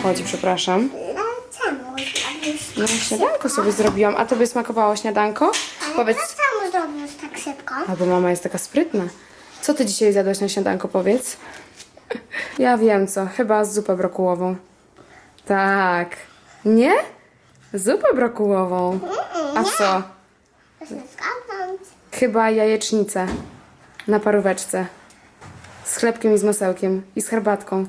wchodzi, przepraszam? No zrobisz? No śniadanko sobie zrobiłam, a tobie smakowało śniadanko? Powiedz, Czemu zrobisz tak szybko? albo mama jest taka sprytna. Co ty dzisiaj zjadłaś na śniadanko, powiedz? Ja wiem co, chyba zupę brokułową. Tak. Nie? Zupę brokułową. A co? Proszę. Chyba jajecznicę na paróweczce. Z chlebkiem i z masełkiem. I z herbatką.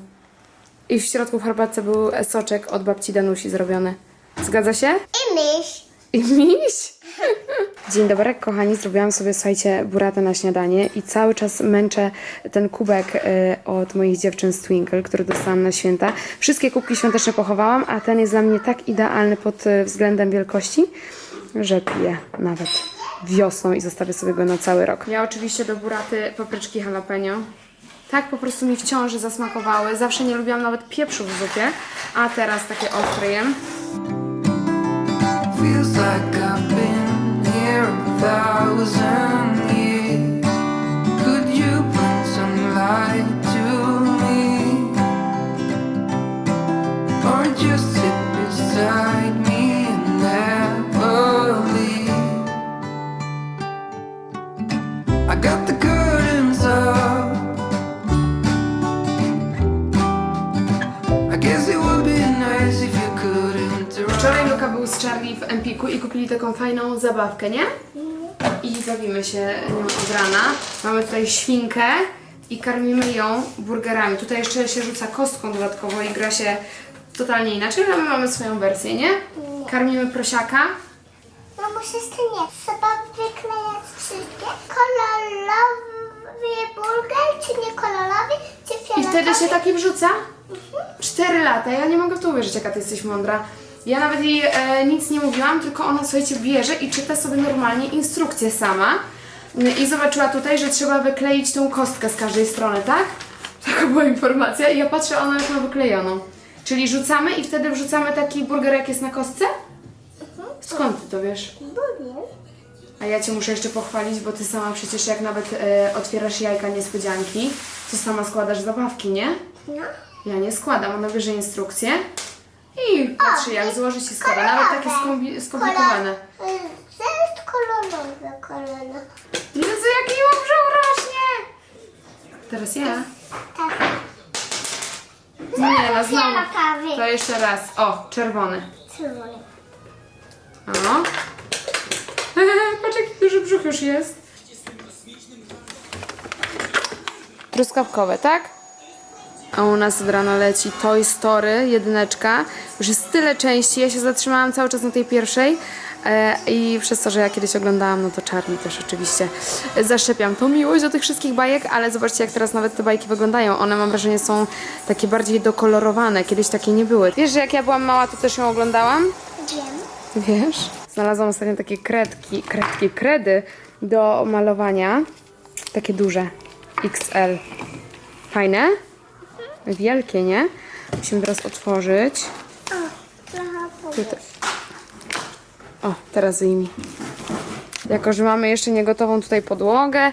I w środku w herbatce był soczek od babci Danusi zrobiony. Zgadza się? I mysz. I miś? Dzień dobry, kochani. Zrobiłam sobie, słuchajcie, buratę na śniadanie i cały czas męczę ten kubek y, od moich dziewczyn z Twinkle, który dostałam na święta. Wszystkie kubki świąteczne pochowałam, a ten jest dla mnie tak idealny pod y, względem wielkości, że piję nawet wiosną i zostawię sobie go na cały rok. Ja oczywiście do buraty papryczki jalapeno. Tak po prostu mi w ciąży zasmakowały. Zawsze nie lubiłam nawet pieprzu w zupie, a teraz takie ostre jem. Feels like I've been here a thousand years. Could you bring some light to me? Or just sit beside me and never leave? I got the curtains z Charlie w Empiku i kupili taką fajną zabawkę, nie? I bawimy się nią od rana. Mamy tutaj świnkę i karmimy ją burgerami. Tutaj jeszcze się rzuca kostką dodatkowo i gra się totalnie inaczej, ale my mamy swoją wersję, nie? Karmimy prosiaka. Mamo, siostry nie. Trzeba wyklejać wszystkie. Kolorowy burger, czy nie kolorowy, czy I fioletowy? wtedy się taki wrzuca? Cztery lata, ja nie mogę w to uwierzyć, jaka ty jesteś mądra. Ja nawet jej e, nic nie mówiłam, tylko ona, słuchajcie, bierze i czyta sobie normalnie instrukcję sama. I zobaczyła tutaj, że trzeba wykleić tą kostkę z każdej strony, tak? Taka była informacja i ja patrzę, ona już ma wyklejoną. Czyli rzucamy i wtedy wrzucamy taki burger, jak jest na kostce? Skąd ty to wiesz? A ja Cię muszę jeszcze pochwalić, bo Ty sama przecież jak nawet e, otwierasz jajka niespodzianki, to sama składasz zabawki, nie? No. Ja nie składam, ona bierze instrukcję i patrzy jak złożyć i składa. Nawet takie skombi- skomplikowane. To jest kolorowe, kolorowe. Jezu, jaki ją brzuch rośnie! Teraz ja. Tak. Nie, no znowu. To jeszcze raz. O, czerwony. Czerwony. O. Patrz jaki duży brzuch już jest. Truskawkowe, tak? A u nas od rana leci Toy Story, jedyneczka. Już jest tyle części, ja się zatrzymałam cały czas na tej pierwszej. E, I przez to, że ja kiedyś oglądałam, no to Charlie też oczywiście e, zaszczepiam tą miłość do tych wszystkich bajek, ale zobaczcie jak teraz nawet te bajki wyglądają. One mam wrażenie są takie bardziej dokolorowane, kiedyś takie nie były. Wiesz, że jak ja byłam mała, to też ją oglądałam? Wiem. Wiesz? Znalazłam ostatnio takie kredki, kredki, kredy do malowania. Takie duże. XL. Fajne? Wielkie, nie? Musimy teraz otworzyć. O, trochę Tutaj. O, teraz wyjmij. Jako, że mamy jeszcze niegotową tutaj podłogę,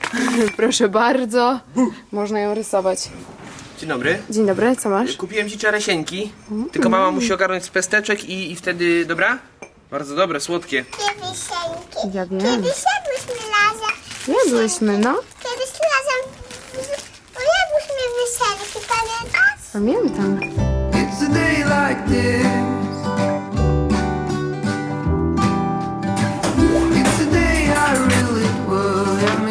proszę bardzo, można ją rysować. Dzień dobry. Dzień dobry, co masz? Kupiłem ci czaresieńki, tylko mama musi ogarnąć z pesteczek i, i wtedy, dobra? Bardzo dobre, słodkie. Kiewisienki. Ja wiem. Kiedyś jadłyśmy razem. Jadłyśmy, no. Kiedyś razem Pamiętam. It's a day like this. It's a day I really would have.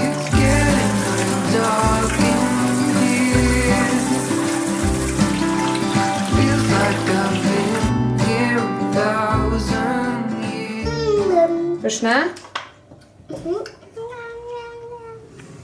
It's getting real dark in here. Feels like I've been here a thousand years. Pyszne?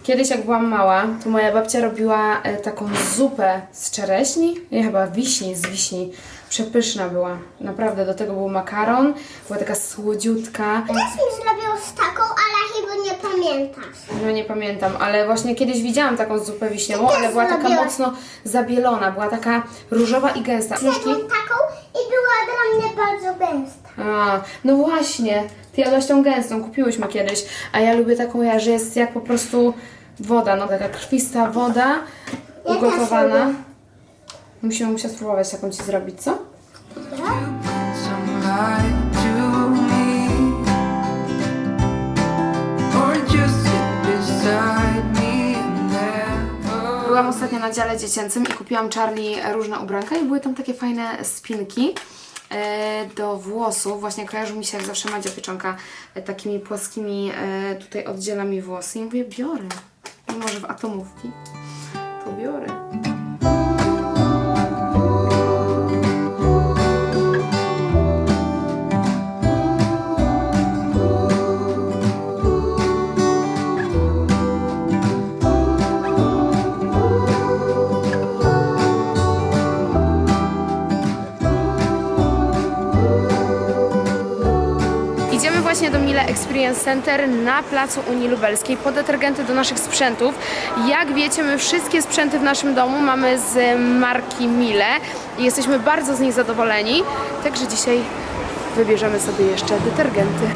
Kiedyś jak byłam mała, to moja babcia robiła e, taką zupę z czereśni, nie chyba wiśni, z wiśni. Przepyszna była. Naprawdę, do tego był makaron, była taka słodziutka. Też mi zrobił z taką, ale chyba nie pamiętasz. No nie pamiętam, ale właśnie kiedyś widziałam taką zupę wiśniową, ale była taka zrobiłaś. mocno zabielona, była taka różowa i gęsta. Nóżki? taką i była dla mnie bardzo gęsta. A, no właśnie, ty jadłaś tą gęstą, kupiłyśmy kiedyś, a ja lubię taką, ja, że jest jak po prostu woda, no taka krwista woda, ugotowana. Musimy musiała spróbować taką ci zrobić, co? Byłam ostatnio na dziale dziecięcym i kupiłam Charlie różne ubranka i były tam takie fajne spinki e, do włosów. Właśnie kojarzył mi się jak zawsze Madzia Pieczonka e, takimi płaskimi e, tutaj oddziela mi włosy i mówię biorę. Mimo, że w atomówki to biorę. Właśnie do Mile Experience Center na placu Unii Lubelskiej po detergenty do naszych sprzętów. Jak wiecie, my wszystkie sprzęty w naszym domu mamy z marki Mile i jesteśmy bardzo z nich zadowoleni. Także dzisiaj wybierzemy sobie jeszcze detergenty.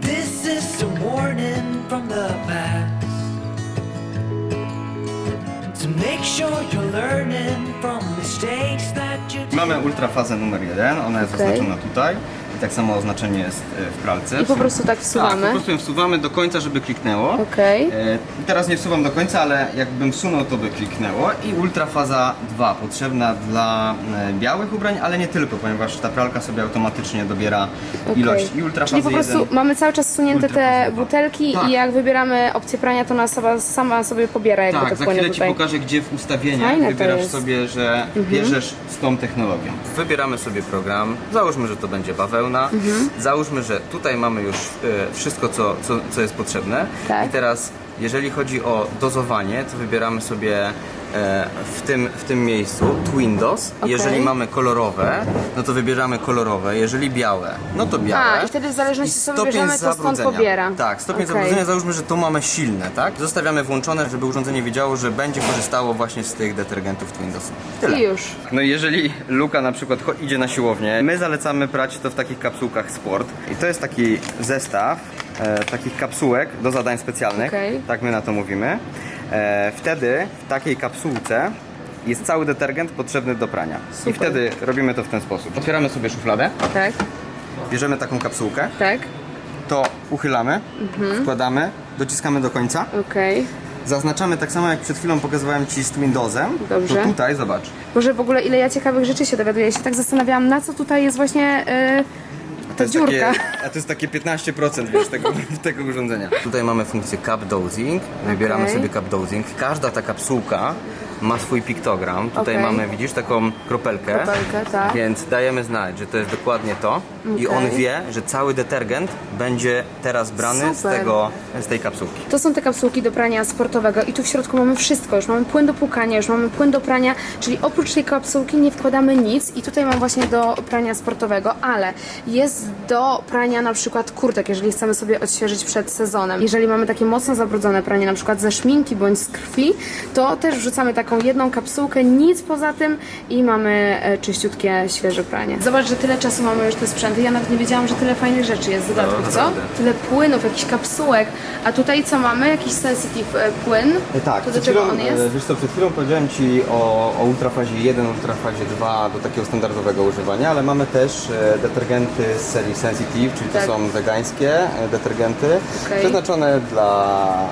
This is a warning from the past. To make sure you're learning from mistakes that. Mamy ultrafazę numer jeden, ona jest Okej. oznaczona tutaj. I tak samo oznaczenie jest e, w pralce. I po prostu tak Tak, wsuwamy. po prostu ją wsuwamy do końca, żeby kliknęło. Okej. E, teraz nie wsuwam do końca, ale jakbym wsunął, to by kliknęło. I ultrafaza 2, potrzebna dla e, białych ubrań, ale nie tylko, ponieważ ta pralka sobie automatycznie dobiera Okej. ilość. I ultrafazy Czyli po prostu 1. mamy cały czas sunięte te Ultrafaza butelki Tak. i jak wybieramy opcję prania, to ona sama, sama sobie pobiera, jakby Tak, to za wpłynie chwilę Ci tutaj. pokażę, gdzie w ustawieniach Fajne to wybierasz jest. Mhm. sobie, że bierzesz z tą technologią. Wybieramy sobie program, załóżmy, że to będzie bawełna, Mhm. załóżmy, że tutaj mamy już e, wszystko, co, co, co jest potrzebne Tak. i teraz jeżeli chodzi o dozowanie, to wybieramy sobie w tym, w tym miejscu Twindos. Okej. Jeżeli mamy kolorowe, no to wybieramy kolorowe, jeżeli białe, no to białe. A, i wtedy w zależności I sobie bierzemy, to stąd pobiera. Tak, stopień Okej. zabrudzenia załóżmy, że to mamy silne, tak? Zostawiamy włączone, żeby urządzenie wiedziało, że będzie korzystało właśnie z tych detergentów Twindos. Tyle. I już. No i jeżeli Luka na przykład idzie na siłownię, my zalecamy prać to w takich kapsułkach sport. I to jest taki zestaw e, takich kapsułek do zadań specjalnych, Okej. tak my na to mówimy. E, wtedy w takiej kapsułce jest cały detergent potrzebny do prania. I Super. wtedy robimy to w ten sposób. Otwieramy sobie szufladę, Tak, bierzemy taką kapsułkę, tak, to uchylamy, wkładamy, dociskamy do końca, okej. zaznaczamy tak samo jak przed chwilą pokazywałem Ci z Windowsem. Dobrze. To tutaj, zobacz, Boże, w ogóle ile ja ciekawych rzeczy się dowiaduję. Ja się tak zastanawiałam, na co tutaj jest właśnie yy, To ta jest dziurka. Takie, a to jest takie 15% wiesz, tego, tego urządzenia. Tutaj mamy funkcję cup dosing. Wybieramy sobie cup dosing. Każda ta kapsułka ma swój piktogram. Tutaj Okej. mamy, widzisz, taką kropelkę. Kropelkę, tak. Więc dajemy znać, że to jest dokładnie to. I on Okej. wie, że cały detergent będzie teraz brany z, Super. tego, z tej kapsułki. To są te kapsułki do prania sportowego i tu w środku mamy wszystko. Już mamy płyn do płukania, już mamy płyn do prania, czyli oprócz tej kapsułki nie wkładamy nic i tutaj mam właśnie do prania sportowego, ale jest do prania na przykład kurtek, jeżeli chcemy sobie odświeżyć przed sezonem. Jeżeli mamy takie mocno zabrudzone pranie, na przykład ze szminki bądź z krwi, to też wrzucamy taką jedną kapsułkę, nic poza tym i mamy e, czyściutkie, świeże pranie. Zobacz, że tyle czasu mamy już te sprzęty. Ja nawet nie wiedziałam, że tyle fajnych rzeczy jest w dodatku, co? Tyle płynów, jakichś kapsułek. A tutaj co mamy? Jakiś sensitive e, płyn? Tak, To do czego on jest? Wiesz co, przed chwilą powiedziałem Ci o, o ultrafazie 1, ultrafazie 2 do takiego standardowego używania, ale mamy też e, detergenty z serii Sensitive, czyli Tak. to są wegańskie e, detergenty, Okej. przeznaczone dla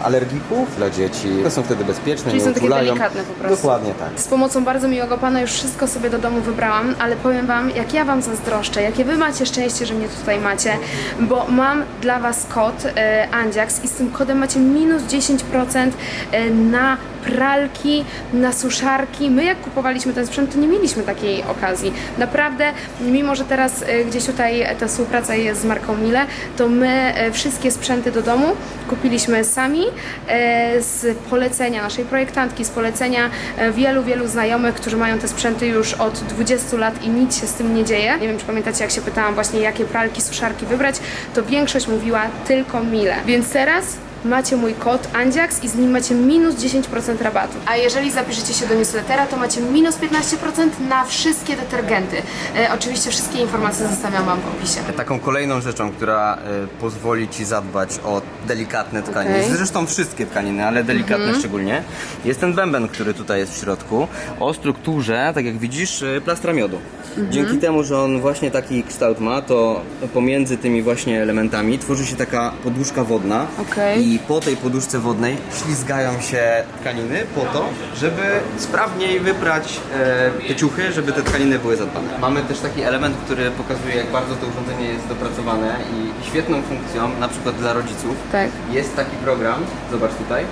alergików, dla dzieci. One są wtedy bezpieczne, Czyli nie są takie uczulają. delikatne po prostu. Dokładnie tak. Z pomocą bardzo miłego pana już wszystko sobie do domu wybrałam, ale powiem wam, jak ja wam zazdroszczę, jakie wy macie szczęście, że mnie tutaj macie, bo mam dla was kod e, Andziaks i z tym kodem macie minus 10% e, na pralki, na suszarki. My jak kupowaliśmy ten sprzęt, to nie mieliśmy takiej okazji. Naprawdę, mimo że teraz e, gdzieś tutaj ta współpraca jest z marką Mile, to my e, wszystkie sprzęty do domu kupiliśmy sami e, z polecenia naszej projektantki, z polecenia wielu, wielu znajomych, którzy mają te sprzęty już od 20 lat i nic się z tym nie dzieje. Nie wiem, czy pamiętacie, jak się pytałam właśnie, jakie pralki, suszarki wybrać, to większość mówiła tylko Mile. Więc teraz macie mój kod Andziax i z nim macie minus 10% rabatu. A jeżeli zapiszecie się do newslettera, to macie minus 15% na wszystkie detergenty. E, oczywiście wszystkie informacje zostawiam Wam w opisie. Taką kolejną rzeczą, która y, pozwoli Ci zadbać o delikatne tkaniny, Okej. zresztą wszystkie tkaniny, ale delikatne szczególnie, jest ten bęben, który tutaj jest w środku, o strukturze, tak jak widzisz, y, plastra miodu. Dzięki temu, że on właśnie taki kształt ma, to pomiędzy tymi właśnie elementami tworzy się taka poduszka wodna Okej. i po tej poduszce wodnej ślizgają się tkaniny po to, żeby sprawniej wyprać e, te ciuchy, żeby te tkaniny były zadbane. Mamy też taki element, który pokazuje jak bardzo to urządzenie jest dopracowane i świetną funkcją, na przykład dla rodziców, Tak. jest taki program, zobacz tutaj,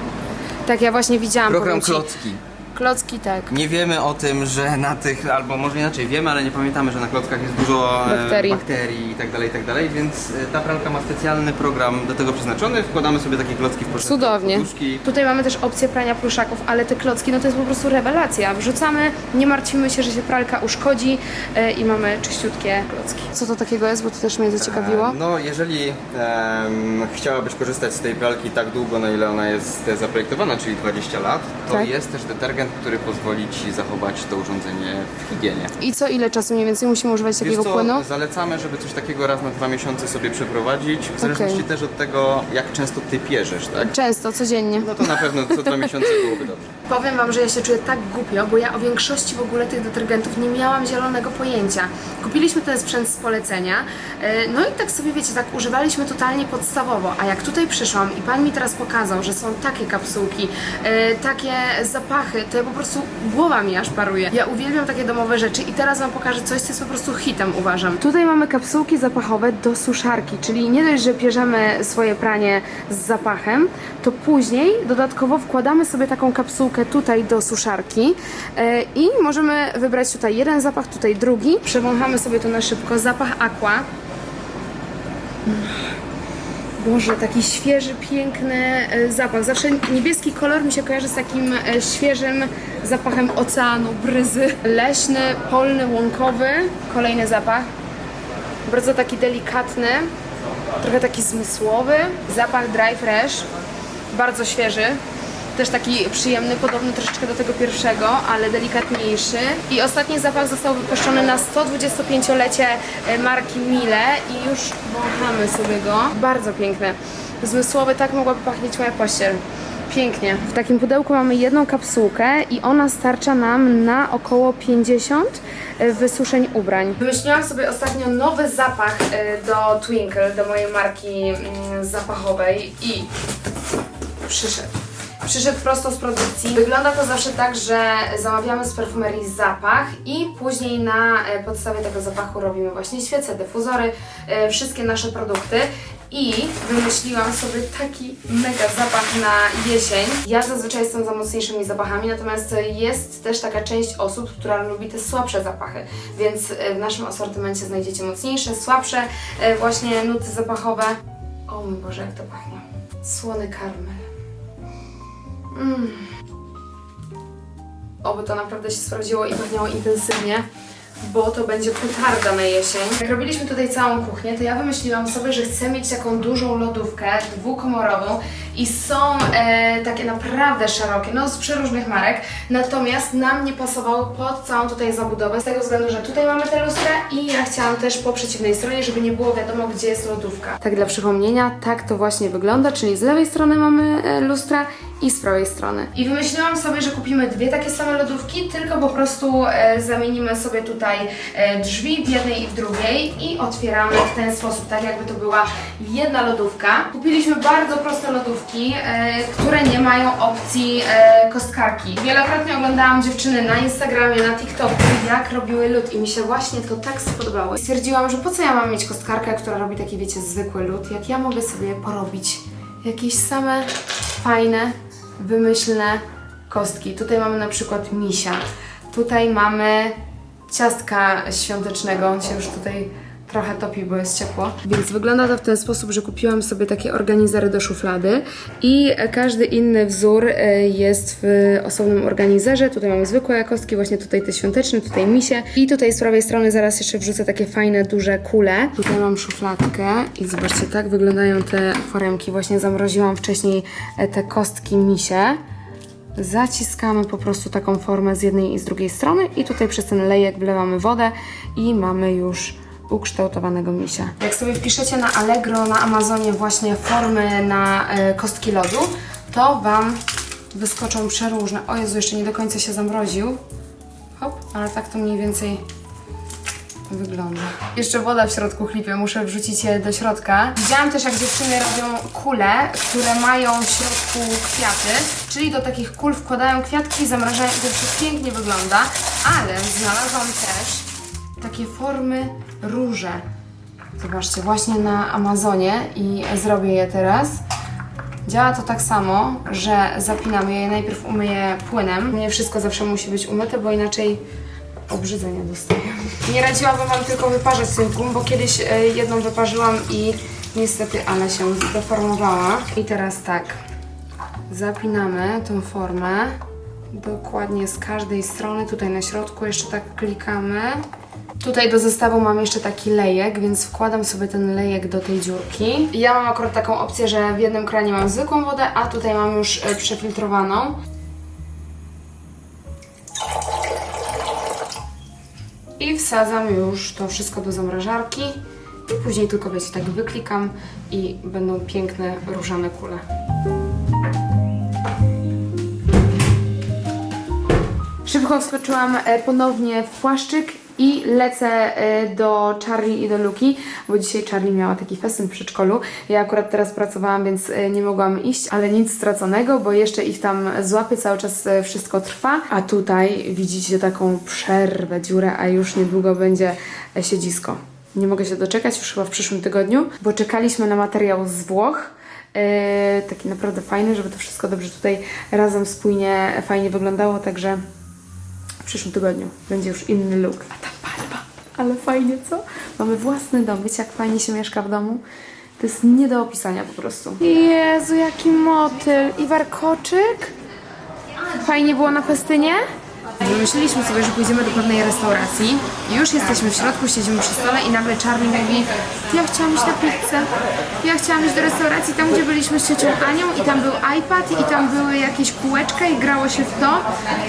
Tak, ja właśnie widziałam. program powiem ci. klocki. Klocki, tak. Nie wiemy o tym, że na tych, albo może inaczej wiemy, ale nie pamiętamy, że na klockach jest dużo e, Bakterii. bakterii i tak dalej, i tak dalej, więc e, ta pralka ma specjalny program do tego przeznaczony. Wkładamy sobie takie klocki w poszczególne Cudownie. poduszki. Tutaj mamy też opcję prania pluszaków, ale te klocki, no to jest po prostu rewelacja. Wrzucamy, nie martwimy się, że się pralka uszkodzi e, i mamy czyściutkie klocki. Co to takiego jest, bo to też mnie zaciekawiło. E, No, jeżeli em, chciałabyś korzystać z tej pralki tak długo, na ile ona jest zaprojektowana, czyli 20 lat, to Tak. jest też detergent, który pozwoli Ci zachować to urządzenie w higienie. I co, ile czasu mniej więcej musimy używać Wiesz takiego co, płynu? zalecamy, żeby coś takiego raz na dwa miesiące sobie przeprowadzić, w zależności też od tego, jak często Ty pierzesz, tak? Często, codziennie. No to na pewno co dwa miesiące byłoby dobrze. Powiem Wam, że ja się czuję tak głupio, bo ja o większości w ogóle tych detergentów nie miałam zielonego pojęcia. Kupiliśmy ten sprzęt z polecenia, e, no i tak sobie wiecie, tak używaliśmy totalnie podstawowo, a jak tutaj przyszłam i Pan mi teraz pokazał, że są takie kapsułki, e, takie zapachy, to ja po prostu głowa mi aż paruje. Ja uwielbiam takie domowe rzeczy i teraz Wam pokażę coś, co jest po prostu hitem, uważam. Tutaj mamy kapsułki zapachowe do suszarki, czyli nie dość, że bierzemy swoje pranie z zapachem, to później dodatkowo wkładamy sobie taką kapsułkę tutaj do suszarki e, i możemy wybrać tutaj jeden zapach, tutaj drugi. Przewąchamy sobie to na szybko. Zapach aqua. Boże, taki świeży, piękny e, zapach. Zawsze niebieski kolor mi się kojarzy z takim e, świeżym zapachem oceanu, bryzy. Leśny, polny, łąkowy. Kolejny zapach. Bardzo taki delikatny, trochę taki zmysłowy. Zapach dry fresh, bardzo świeży. Też taki przyjemny, podobny troszeczkę do tego pierwszego, ale delikatniejszy. I ostatni zapach został wypuszczony na 125-lecie e, marki Mile i już wąchamy sobie go. Bardzo piękny. Zmysłowy, tak mogłaby pachnieć moja pościel. Pięknie. W takim pudełku mamy jedną kapsułkę i ona starcza nam na około 50 wysuszeń ubrań. Wymyśliłam sobie ostatnio nowy zapach e, do Twinkle, do mojej marki mm, zapachowej i przyszedł. Przyszedł prosto z produkcji. Wygląda to zawsze tak, że zamawiamy z perfumerii zapach i później na e, podstawie tego zapachu robimy właśnie świece, dyfuzory, e, wszystkie nasze produkty. I wymyśliłam sobie taki mega zapach na jesień. Ja zazwyczaj jestem za mocniejszymi zapachami, natomiast jest też taka część osób, która lubi te słabsze zapachy. Więc e, w naszym asortymencie znajdziecie mocniejsze, słabsze właśnie nuty zapachowe. O mój Boże, jak to pachnie. Słony karmel. Oby to naprawdę się sprawdziło i pachniało intensywnie, bo to będzie petarda na jesień. Jak robiliśmy tutaj całą kuchnię, to ja wymyśliłam sobie, że chcę mieć taką dużą lodówkę dwukomorową i są e, takie naprawdę szerokie, no z przeróżnych marek, natomiast nam nie pasowało pod całą tutaj zabudowę, z tego względu, że tutaj mamy tę lustrę i ja chciałam też po przeciwnej stronie, żeby nie było wiadomo, gdzie jest lodówka. Tak dla przypomnienia, tak to właśnie wygląda, czyli z lewej strony mamy e, lustra i z prawej strony. I wymyśliłam sobie, że kupimy dwie takie same lodówki, tylko po prostu e, zamienimy sobie tutaj e, drzwi w jednej i w drugiej i otwieramy w ten sposób, tak jakby to była jedna lodówka. Kupiliśmy bardzo proste lodówki, e, które nie mają opcji e, kostkarki. Wielokrotnie oglądałam dziewczyny na Instagramie, na TikToku, jak robiły lód i mi się właśnie to tak spodobało. I stwierdziłam, że po co ja mam mieć kostkarkę, która robi taki, wiecie, zwykły lód, jak ja mogę sobie porobić jakieś same fajne, wymyślne kostki. Tutaj mamy na przykład misia. Tutaj mamy ciastka świątecznego. On się już tutaj trochę topi, bo jest ciepło. Więc wygląda to w ten sposób, że kupiłam sobie takie organizery do szuflady i każdy inny wzór e, jest w osobnym organizerze. Tutaj mamy zwykłe kostki, właśnie tutaj te świąteczne, tutaj misie. I tutaj z prawej strony zaraz jeszcze wrzucę takie fajne, duże kule. Tutaj mam szufladkę i zobaczcie, tak wyglądają te foremki. Właśnie zamroziłam wcześniej e, te kostki misie. Zaciskamy po prostu taką formę z jednej i z drugiej strony i tutaj przez ten lejek wlewamy wodę i mamy już ukształtowanego misia. Jak sobie wpiszecie na Allegro, na Amazonie właśnie formy na e, kostki lodu, to Wam wyskoczą przeróżne. O Jezu, jeszcze nie do końca się zamroził. Hop, ale tak to mniej więcej wygląda. Jeszcze woda w środku chlipie, muszę wrzucić je do środka. Widziałam też, jak dziewczyny robią kule, które mają w środku kwiaty, czyli do takich kul wkładają kwiatki, zamrażają i to wszystko pięknie wygląda, ale znalazłam też takie formy róże. Zobaczcie, właśnie na Amazonie i zrobię je teraz. Działa to tak samo, że zapinamy je, najpierw umyję płynem. Nie wszystko zawsze musi być umyte, bo inaczej obrzydzenia dostaję. Nie radziłabym Wam tylko wyparzać tych bo kiedyś e, jedną wyparzyłam i niestety ale się zdeformowała. I teraz tak, zapinamy tą formę dokładnie z każdej strony, tutaj na środku jeszcze tak klikamy. Tutaj do zestawu mam jeszcze taki lejek, więc wkładam sobie ten lejek do tej dziurki. Ja mam akurat taką opcję, że w jednym kranie mam zwykłą wodę, a tutaj mam już e, przefiltrowaną. I wsadzam już to wszystko do zamrażarki i później tylko wiecie, tak wyklikam i będą piękne różane kule. Szybko wskoczyłam e, ponownie w płaszczyk i lecę e, do Charlie i do Luki, bo dzisiaj Charlie miała taki festyn w przedszkolu. Ja akurat teraz pracowałam, więc e, nie mogłam iść, ale nic straconego, bo jeszcze ich tam złapię, cały czas e, wszystko trwa. A tutaj widzicie taką przerwę, dziurę, a już niedługo będzie siedzisko. Nie mogę się doczekać, już chyba w przyszłym tygodniu, bo czekaliśmy na materiał z Włoch. E, taki naprawdę fajny, żeby to wszystko dobrze tutaj razem spójnie, fajnie wyglądało, także w przyszłym tygodniu będzie już inny look. A ta barba, ale fajnie, co? Mamy własny dom, wiecie jak fajnie się mieszka w domu? To jest nie do opisania po prostu. Jezu, jaki motyl i warkoczyk. Fajnie było na festynie? Wymyśliliśmy sobie, że pójdziemy do pewnej restauracji. Już jesteśmy w środku, siedzimy przy stole i nagle Charlie mówi Ja chciałam iść na pizzę. Ja chciałam iść do restauracji tam, gdzie byliśmy z ciocią Anią i tam był iPad i tam były jakieś kółeczka i grało się w to.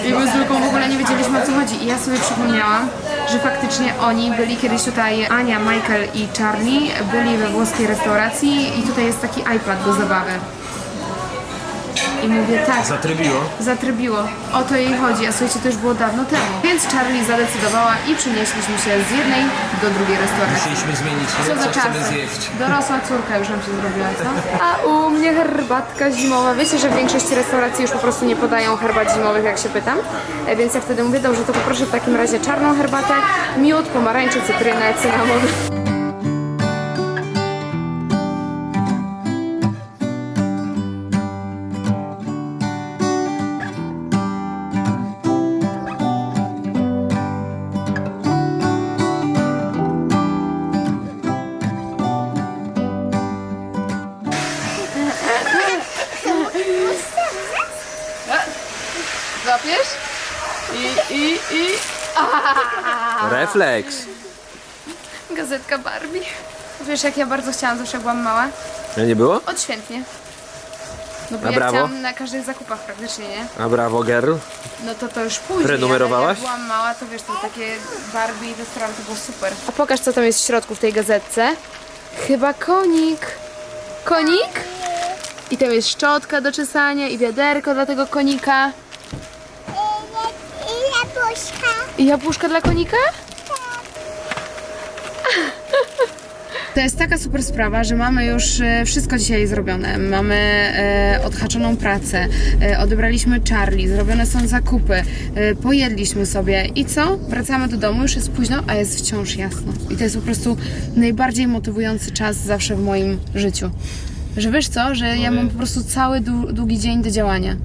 I my z Luką w ogóle nie wiedzieliśmy o co chodzi. I ja sobie przypomniałam, że faktycznie oni byli kiedyś tutaj, Ania, Michael i Charlie byli we włoskiej restauracji i tutaj jest taki iPad do zabawy. I mówię, tak, Zatrybiło. zatrybiło. O to jej chodzi, a słuchajcie, to już było dawno temu. Więc Charlie zadecydowała i przenieśliśmy się z jednej do drugiej restauracji. Musieliśmy zmienić Co za czasy. Dorosła córka już nam się zrobiła, co? A u mnie herbatka zimowa. Wiecie, że w większości restauracji już po prostu nie podają herbat zimowych, jak się pytam. E, Więc ja wtedy mówię, dobrze, to poproszę w takim razie czarną herbatę, miód, pomarańcze, cytrynę, cynamon. Refleks. Gazetka Barbie. Wiesz, jak ja bardzo chciałam zawsze, byłam mała? Ja nie było? Odświętnie. No bo A ja brawo? chciałam na każdych zakupach praktycznie, nie? A brawo, girl. No to to już później. Prenumerowałaś? ale Jak byłam mała, to wiesz, to takie Barbie i to to było super. A pokaż, co tam jest w środku w tej gazetce. Chyba konik. Konik? I tam jest szczotka do czesania i wiaderko dla tego konika. I jabłuszka. I jabłuszka dla konika? To jest taka super sprawa, że mamy już e, wszystko dzisiaj zrobione. Mamy e, odhaczoną pracę, e, odebraliśmy Charlie, zrobione są zakupy, e, pojedliśmy sobie i co? Wracamy do domu, już jest późno, a jest wciąż jasno. I to jest po prostu najbardziej motywujący czas zawsze w moim życiu. Że wiesz co, że ja mam po prostu cały dłu- długi dzień do działania.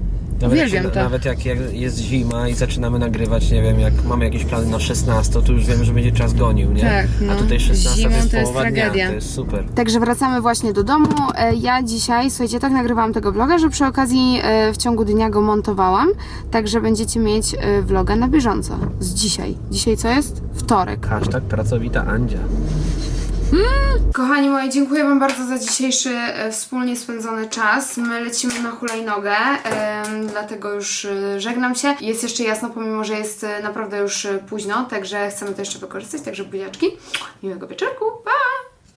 Nawet, jak Uwielbiam się, to. nawet jak, jak jest zima i zaczynamy nagrywać, nie wiem, jak mamy jakieś plany na 16, to już wiemy, że będzie czas gonił, nie? Tak, no. A tutaj 16 Zimą to jest to jest połowa tragedia. dnia, to jest super. Także wracamy właśnie do domu. E, Ja dzisiaj, słuchajcie, tak nagrywałam tego vloga, że przy okazji e, w ciągu dnia go montowałam. Także będziecie mieć e, vloga na bieżąco. Z dzisiaj. Dzisiaj co jest? Wtorek. Hashtag pracowita Andzia. Kochani moi, dziękuję Wam bardzo za dzisiejszy e, wspólnie spędzony czas. My lecimy na hulajnogę, dlatego już e, żegnam się. Jest jeszcze jasno, pomimo że jest e, naprawdę już późno, także chcemy to jeszcze wykorzystać, także buziaczki. Miłego wieczorku, pa!